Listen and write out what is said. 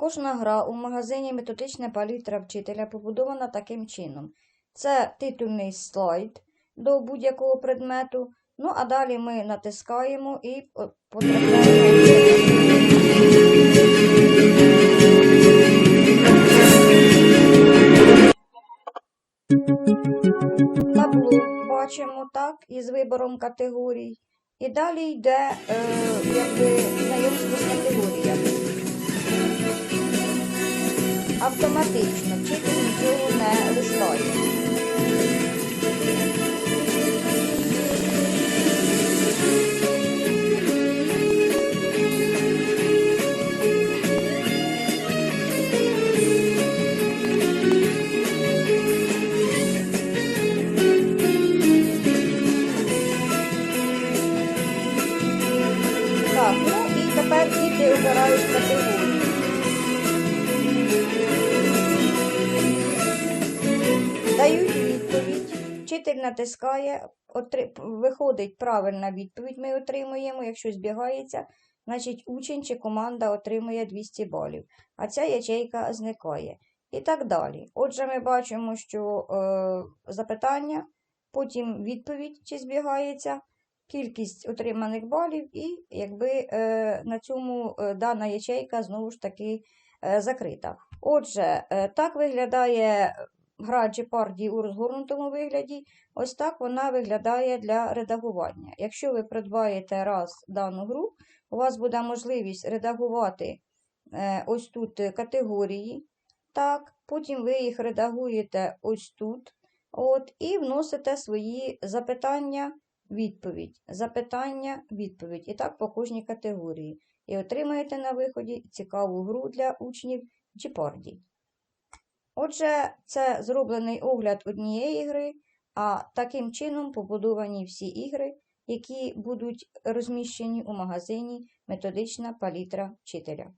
Кожна гра у магазині методична палітра вчителя побудована таким чином. Це титульний слайд до будь-якого предмету. Ну, а далі ми натискаємо і потрапляємо. Табло бачимо так, із вибором категорій. І далі йде е, якби, знайомство з категоріями. Автоматично, вчитель нічого не листає. Так, ну і тепер діти обирають категорію. Вчитель натискає, отри... виходить правильна відповідь, ми отримуємо. Якщо збігається, значить учень чи команда отримує 200 балів, а ця ячейка зникає. І так далі. Отже, ми бачимо, що е, запитання, потім відповідь, чи збігається, кількість отриманих балів, і якби е, на цьому е, дана ячейка знову ж таки е, закрита. Отже, е, так виглядає гра Jeopardy у розгорнутому вигляді. Ось так вона виглядає для редагування. Якщо ви придбаєте раз дану гру, у вас буде можливість редагувати е, ось тут категорії. Так, потім ви їх редагуєте ось тут. От, і вносите свої запитання, відповідь, запитання, відповідь. І так по кожній категорії. І отримаєте на виході цікаву гру для учнів Jeopardy. Отже, це зроблений огляд однієї гри, а таким чином побудовані всі ігри, які будуть розміщені у магазині Методична палітра вчителя.